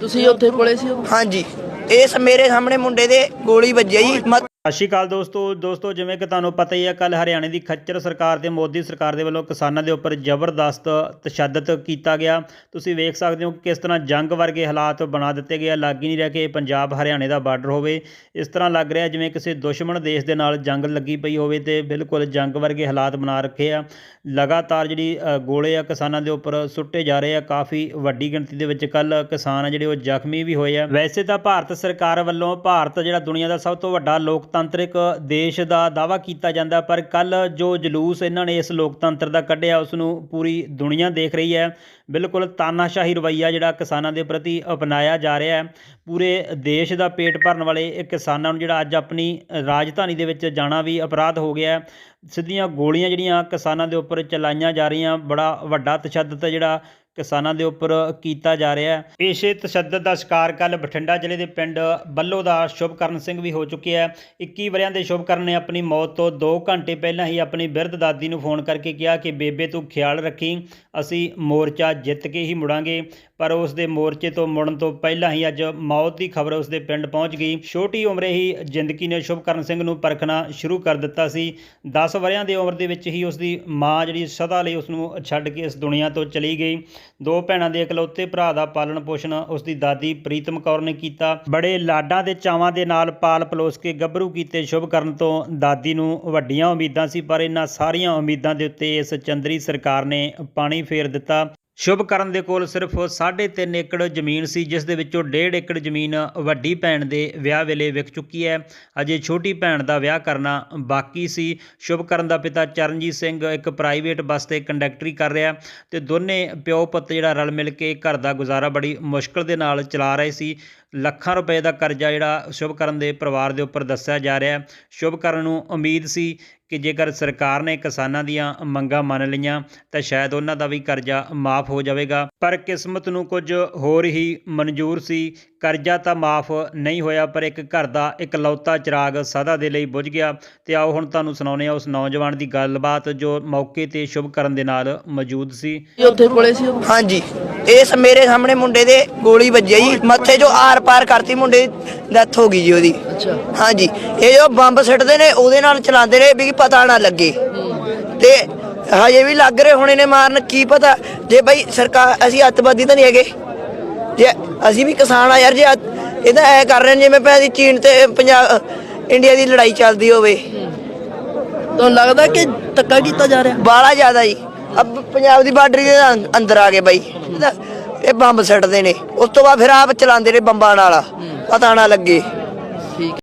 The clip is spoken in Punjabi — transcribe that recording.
ਤੁਸੀਂ ਉੱਥੇ ਕੋਲੇ ਸੀ ਉਦੋਂ? ਹਾਂਜੀ ਇਸ ਮੇਰੇ ਸਾਹਮਣੇ ਮੁੰਡੇ ਦੇ ਗੋਲੀ ਵੱਜੀ ਜੀ ਮਤ ਸਤਿ ਸ਼੍ਰੀ ਅਕਾਲ ਦੋਸਤੋ। ਦੋਸਤੋ, ਜਿਵੇਂ ਕਿ ਤੁਹਾਨੂੰ ਪਤਾ ਹੀ ਹੈ ਕੱਲ ਹਰਿਆਣੇ ਦੀ ਖੱਚਰ ਸਰਕਾਰ ਤੇ ਮੋਦੀ ਸਰਕਾਰ ਦੇ ਵੱਲੋਂ ਕਿਸਾਨਾਂ ਦੇ ਉੱਪਰ ਜ਼ਬਰਦਸਤ ਤਸ਼ੱਦਦ ਕੀਤਾ ਗਿਆ। ਤੁਸੀਂ ਵੇਖ ਸਕਦੇ ਹੋ ਕਿ ਕਿਸ ਤਰ੍ਹਾਂ ਜੰਗ ਵਰਗੇ ਹਾਲਾਤ ਬਣਾ ਦਿੱਤੇ ਗਏ ਆ। ਲੱਗ ਹੀ ਨਹੀਂ ਰਿਹਾ ਕਿ ਇਹ ਪੰਜਾਬ ਹਰਿਆਣੇ ਦਾ ਬਾਰਡਰ ਹੋਵੇ। ਇਸ ਤਰ੍ਹਾਂ ਲੱਗ ਰਿਹਾ ਜਿਵੇਂ ਕਿਸੇ ਦੁਸ਼ਮਣ ਦੇਸ਼ ਦੇ ਨਾਲ ਜੰਗ ਲੱਗੀ ਪਈ ਹੋਵੇ ਤੇ ਬਿਲਕੁਲ ਜੰਗ ਵਰਗੇ ਹਾਲਾਤ ਬਣਾ ਰੱਖੇ ਆ। ਲਗਾਤਾਰ ਜਿਹੜੀ ਗੋਲੇ ਆ ਕਿਸਾਨਾਂ ਦੇ ਉੱਪਰ ਸੁੱਟੇ ਜਾ ਰਹੇ ਆ। ਕਾਫੀ ਵੱਡੀ ਗਿਣਤੀ ਦੇ ਵਿੱਚ ਕੱਲ ਕਿਸਾਨ ਆ ਜਿਹੜੇ ਉਹ ਜ਼ਖਮੀ ਵੀ ਹੋਏ ਆ। ਵੈਸੇ ਤਾਂ ਭਾਰਤ ਸਰਕਾਰ ਵੱਲੋਂ ਭਾਰਤ ਜਿਹੜਾ ਦੁਨੀਆ ਦਾ ਸਭ ਤੋਂ ਵੱਡਾ ਲੋਕਤੰਤਰਿਕ ਦੇਸ਼ ਦਾ ਦਾਵਾ ਕੀਤਾ ਜਾਂਦਾ ਪਰ ਕੱਲ ਜੋ ਜਲੂਸ ਇਹਨਾਂ ਨੇ ਇਸ ਲੋਕਤੰਤਰ ਦਾ ਕੱਢਿਆ ਉਸ ਨੂੰ ਪੂਰੀ ਦੁਨੀਆ ਦੇਖ ਰਹੀ ਹੈ। ਬਿਲਕੁਲ ਤਾਨਾਸ਼ਾਹੀ ਰਵੱਈਆ ਜਿਹੜਾ ਕਿਸਾਨਾਂ ਦੇ ਪ੍ਰਤੀ ਅਪਣਾਇਆ ਜਾ ਰਿਹਾ ਹੈ। ਪੂਰੇ ਦੇਸ਼ ਦਾ ਪੇਟ ਭਰਨ ਵਾਲੇ ਇਹ ਕਿਸਾਨਾਂ ਨੂੰ ਜਿਹੜਾ ਅੱਜ ਆਪਣੀ ਰਾਜਧਾਨੀ ਦੇ ਵਿੱਚ ਜਾਣਾ ਵੀ ਅਪਰਾਧ ਹੋ ਗਿਆ ਸਿੱਧੀਆਂ ਗੋਲੀਆਂ ਜਿਹੜੀਆਂ ਕਿਸਾਨਾਂ ਦੇ ਉੱਪਰ ਚਲਾਈਆਂ ਜਾ ਰਹੀਆਂ, ਬੜਾ ਵੱਡਾ ਤਸ਼ੱਦਦ ਜਿਹੜਾ ਕਿਸਾਨਾਂ ਦੇ ਉੱਪਰ ਕੀਤਾ ਜਾ ਰਿਹਾ ਹੈ। ਇਸੇ ਤਸ਼ੱਦਦ ਦਾ ਸ਼ਿਕਾਰ ਕੱਲ ਬਠਿੰਡਾ ਜ਼ਿਲ੍ਹੇ ਦੇ ਪਿੰਡ ਬੱਲੋ ਦਾ ਸ਼ੁਭਕਰਨ ਸਿੰਘ ਵੀ ਹੋ ਚੁੱਕਿਆ ਹੈ। 21 ਵਰਿਆਂ ਦੇ ਸ਼ੁਭਕਰਨ ਨੇ ਆਪਣੀ ਮੌਤ ਤੋਂ 2 ਘੰਟੇ ਪਹਿਲਾਂ ਹੀ ਆਪਣੀ ਬਿਰਧ ਦਾਦੀ ਨੂੰ ਫੋਨ ਕਰਕੇ ਕਿਹਾ ਕਿ, ਬੇਬੇ, ਤੂੰ ਖਿਆਲ ਰੱਖੀ, ਅਸੀਂ ਮੋਰਚਾ ਜਿੱਤ ਕੇ ਹੀ ਮੁੜਾਂਗੇ। ਪਰ ਉਸ ਦੇ ਮੋਰਚੇ ਤੋਂ ਮੁੜਨ ਤੋਂ ਪਹਿਲਾਂ ਹੀ ਅੱਜ ਮੌਤ ਦੀ ਖਬਰ ਉਸ ਦੇ ਪਿੰਡ ਪਹੁੰਚ ਗਈ। ਛੋਟੀ ਉਮਰੇ ਹੀ ਜ਼ਿੰਦਗੀ ਨੇ ਸ਼ੁਭਕਰਨ ਸਿੰਘ ਨੂੰ ਪਰਖਣਾ ਸ਼ੁਰੂ ਕਰ ਦਿੱਤਾ ਸੀ। 10 ਵਰਿਆਂ ਦੀ ਉਮਰ ਦੇ ਵਿੱਚ ਹੀ ਉਸ ਦੀ ਮਾਂ ਜਿਹੜੀ ਸਦਾ ਲਈ ਉਸ ਨੂੰ ਛੱਡ ਕੇ ਇਸ ਦੁਨੀਆ ਤੋਂ ਚਲੀ ਗਈ। ਦੋ ਭੈਣਾਂ ਦੇ ਇਕਲੌਤੇ ਭਰਾ ਦਾ ਪਾਲਣ ਪੋਸ਼ਣ ਉਸ ਦੀ ਦਾਦੀ ਪ੍ਰੀਤਮ ਕੌਰ ਨੇ ਕੀਤਾ। ਬੜੇ ਲਾਡਾਂ ਦੇ ਚਾਵਾਂ ਦੇ ਨਾਲ ਪਾਲ ਪਲੋਸ ਕੇ ਗੱਭਰੂ ਕੀਤੇ ਸ਼ੁਭ ਕਰਨ ਤੋਂ ਦਾਦੀ ਨੂੰ ਵੱਡੀਆਂ ਉਮੀਦਾਂ ਸੀ, ਪਰ ਇਹਨਾਂ ਸਾਰੀਆਂ ਉਮੀਦਾਂ ਦੇ ਉੱਤੇ ਇਸ ਚੰਦਰੀ ਸਰਕਾਰ ਨੇ ਪਾਣੀ ਫੇਰ ਦਿੱਤਾ। ਸ਼ੁਭਕਰਨ ਦੇ ਕੋਲ ਸਿਰਫ 3.5 ਏਕੜ ਜ਼ਮੀਨ ਸੀ, ਜਿਸ ਦੇ ਵਿੱਚੋਂ 1.5 ਏਕੜ ਜ਼ਮੀਨ ਵੱਡੀ ਭੈਣ ਦੇ ਵਿਆਹ ਵੇਲੇ ਵਿਕ ਚੁੱਕੀ ਹੈ। ਅਜੇ ਛੋਟੀ ਭੈਣ ਦਾ ਵਿਆਹ ਕਰਨਾ ਬਾਕੀ ਸੀ। ਸ਼ੁਭ ਕਰਨ ਦਾ ਪਿਤਾ ਚਰਨਜੀਤ ਸਿੰਘ ਇੱਕ ਪ੍ਰਾਈਵੇਟ ਬੱਸ ਤੇ ਕੰਡਕਟਰੀ ਕਰ ਰਿਹਾ ਤੇ ਦੋਨੇ ਪਿਓ ਪੁੱਤ ਜਿਹੜਾ ਰਲ ਮਿਲ ਕੇ ਘਰ ਦਾ ਗੁਜ਼ਾਰਾ ਬੜੀ ਮੁਸ਼ਕਲ ਦੇ ਨਾਲ ਚਲਾ ਰਹੇ ਸੀ। ਲੱਖਾਂ ਰੁਪਏ ਦਾ ਕਰਜ਼ਾ ਜਿਹੜਾ ਸ਼ੁਭਕਰਨ ਦੇ ਪਰਿਵਾਰ ਦੇ ਉੱਪਰ ਦੱਸਿਆ ਜਾ ਰਿਹਾ ਹੈ। ਸ਼ੁਭਕਰਨ ਨੂੰ ਉਮੀਦ ਸੀ ਕਿ ਜੇਕਰ ਸਰਕਾਰ ਨੇ ਕਿਸਾਨਾਂ ਦੀਆਂ ਮੰਗਾਂ ਮੰਨ ਲਈਆਂ, ਤਾਂ ਸ਼ਾਇਦ ਉਹਨਾਂ ਦਾ ਵੀ ਕਰਜ਼ਾ ਮਾਫ ਹੋ ਜਾਵੇਗਾ। ਪਰ ਕਿਸਮਤ ਨੂੰ ਕੁਝ ਹੋਰ ਹੀ ਮਨਜ਼ੂਰ ਸੀ ਕਰਜ਼ਾ ਤਾਂ ਮਾਫ ਨਹੀਂ ਹੋਇਆ ਪਰ ਇੱਕ ਘਰ ਦਾ ਇਕਲੌਤਾ ਚਿਰਾਗ ਸਦਾ ਦੇ ਲਈ ਬੁਝ ਗਿਆ। ਤੇ ਆਓ ਹੁਣ ਤੁਹਾਨੂੰ ਸੁਣਾਉਂਦੇ ਹਾਂ ਉਸ ਨੌਜਵਾਨ ਦੀ ਗੱਲਬਾਤ ਜੋ ਮੌਕੇ ਤੇ ਸ਼ੁਭਕਰਨ ਦੇ ਨਾਲ ਮੌਜੂਦ ਸੀ। ਉੱਥੇ ਕੋਲੇ ਸੀ? ਹਾਂਜੀ। ਇਸ ਮੇਰੇ ਸਾਹਮਣੇ ਮੁੰਡੇ ਦੇ ਗੋਲੀ ਵੱਜੀ ਜੀ। ਮੱਥੇ 'ਚੋਂ ਆਰ ਪਾਰ ਕਰਤੀ ਮੁੰਡੇ ਦੀ ਡੈਥ ਹੋ ਗਈ ਜੀ ਉਹਦੀ। ਅੱਛਾ। ਹਾਂਜੀ। ਇਹ ਜੋ ਬੰਬ ਸਿੱਟਦੇ ਨੇ ਉਹਦੇ ਨਾਲ ਚਲਾਉਂਦੇ ਨੇ ਵੀ ਪਤਾ ਨਾ ਲੱਗੇ। ਤੇ ਹਜੇ ਵੀ ਲੱਗ ਰਹੇ ਹੋਣੇ ਨੇ ਮਾਰਨ। ਕੀ ਪਤਾ? ਜੇ ਬਈ ਸਰਕਾਰ ਅਸੀਂ ਅੱਤਵਾਦੀ ਤਾਂ ਨਹੀਂ ਹੈਗੇ। ਜੇ ਅਸੀਂ ਵੀ ਕਿਸਾਨ ਆ ਯਾਰ ਜੇ ਅੱਤ- ਇਹ ਤਾਂ ਐ ਕਰ ਰਹੇ ਨੇ ਜਿਵੇਂ ਪੈਦੀ ਚੀਨ ਤੇ ਪੰਜਾਬ ਇੰਡੀਆ ਦੀ ਲੜਾਈ ਚੱਲਦੀ ਹੋਵੇ। ਤੁਹਾਨੂੰ ਲੱਗਦਾ ਕਿ ਧੱਕਾ ਕੀਤਾ ਜਾ ਰਿਹਾ? ਬਾਲਾ ਜ਼ਿਆਦਾ ਜੀ। ਅਬ ਪੰਜਾਬ ਦੀ ਬਾਰਡਰ ਦੇ ਅੰਦਰ ਆ ਗਏ ਬਾਈ। ਤਾਂ- ਇਹ ਬੰਬ ਸਿੱਟਦੇ ਨੇ। ਉਸ ਤੋਂ ਬਾਅਦ ਫਿਰ ਆਪ ਚਲਾਉਂਦੇ ਨੇ ਬੰਬਾਂ ਨਾਲ। ਪਤਾ ਨਾ ਲੱਗੇ।